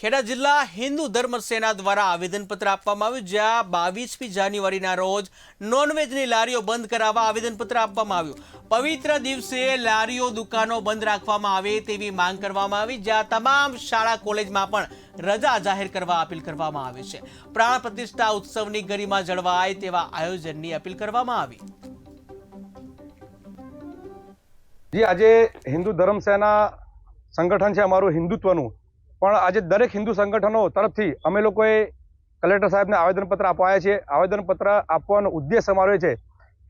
ખેડા જિલ્લા હિન્દુ ધર્મ સેના દ્વારા આવેદનપત્ર આપવામાં આવ્યું, જ્યાં બાવીસમી જાન્યુઆરીના રોજ નોનવેજની લારીઓ બંધ કરાવવા આવેદનપત્ર આપવામાં આવ્યું. પવિત્ર દિવસે લારીઓ, દુકાનો બંધ રાખવામાં આવે તેવી માંગ કરવામાં આવી, જ્યાં તમામ શાળા, કોલેજમાં પણ રજા જાહેર કરવા અપીલ કરવામાં આવી છે. પ્રાણ પ્રતિષ્ઠા ઉત્સવની ગરિમા જળવાય તેવા આયોજનની અપીલ કરવામાં આવી. જી, આજે હિન્દુ ધર્મ સેના સંગઠન છે, અમારું હિન્દુત્વનું. પણ આજે દરેક હિન્દુ સંગઠનો તરફથી અમે લોકોએ કલેક્ટર સાહેબને આવેદનપત્ર અપાયા છે આવેદનપત્ર આપવાનો ઉદ્દેશ અમારો છે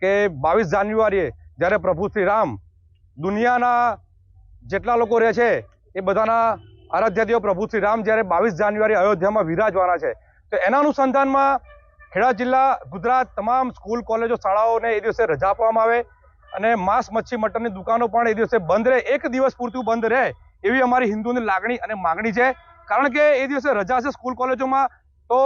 કે બાવીસ જાન્યુઆરીએ જ્યારે પ્રભુ શ્રી રામ દુનિયાના જેટલા લોકો રહે છે એ બધાના આરાધ્ય પ્રભુ શ્રી રામ જ્યારે બાવીસ જાન્યુઆરી અયોધ્યામાં વિરાજવાના છે, તો એના અનુસંધાનમાં ખેડા જિલ્લા, ગુજરાત તમામ સ્કૂલ, કોલેજો, શાળાઓને એ દિવસે રજા આપવામાં આવે અને માંસ, મચ્છી, મટનની દુકાનો પણ એ દિવસે બંધ રહે. એક દિવસ પૂરતું બંધ રહે એવી અમારી હિન્દુની લાગણી અને માગણી છે. કારણ કે એ દિવસે રજા છે સ્કૂલ કોલેજોમાં, તો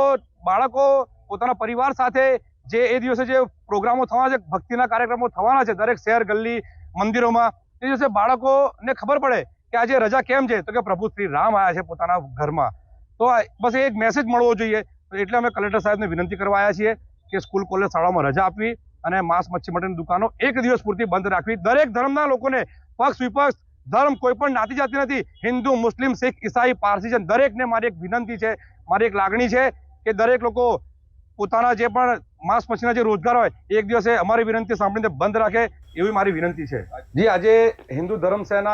બાળકો પોતાના પરિવાર સાથે જે એ દિવસે જે પ્રોગ્રામો થવાના છે, ભક્તિના કાર્યક્રમો થવાના છે, દરેક શહેર ગલ્લી મંદિરોમાં એ દિવસે બાળકોને ખબર પડે કે આજે રજા કેમ છે? તો કે પ્રભુ શ્રી રામ આવ્યા છે પોતાના ઘરમાં. તો બસ એક મેસેજ મળવો જોઈએ. એટલે અમે કલેક્ટર સાહેબને વિનંતી કરવા આવ્યા છીએ કે સ્કૂલ કોલેજ શાળામાં રજા આપવી અને માંસ મચ્છી મટનની દુકાનો એક દિવસ પૂરતી બંધ રાખવી. દરેક ધર્મના લોકોને પક્ષ વિપક્ષ ધર્મ કોઈ પણ નાતી જાતિ નથી. હિન્દુ, મુસ્લિમ, શીખ, ઈસાઈ, પારસી છે. દરેકને મારી એક વિનંતી છે, મારી એક લાગણી છે કે દરેક લોકો પોતાના જે પણ માંસ પછીના જે રોજગાર હોય, એક દિવસે અમારી વિનંતી સાંભળીને બંધ રાખે એવી મારી વિનંતી છે. જી, આજે હિન્દુ ધર્મ સેના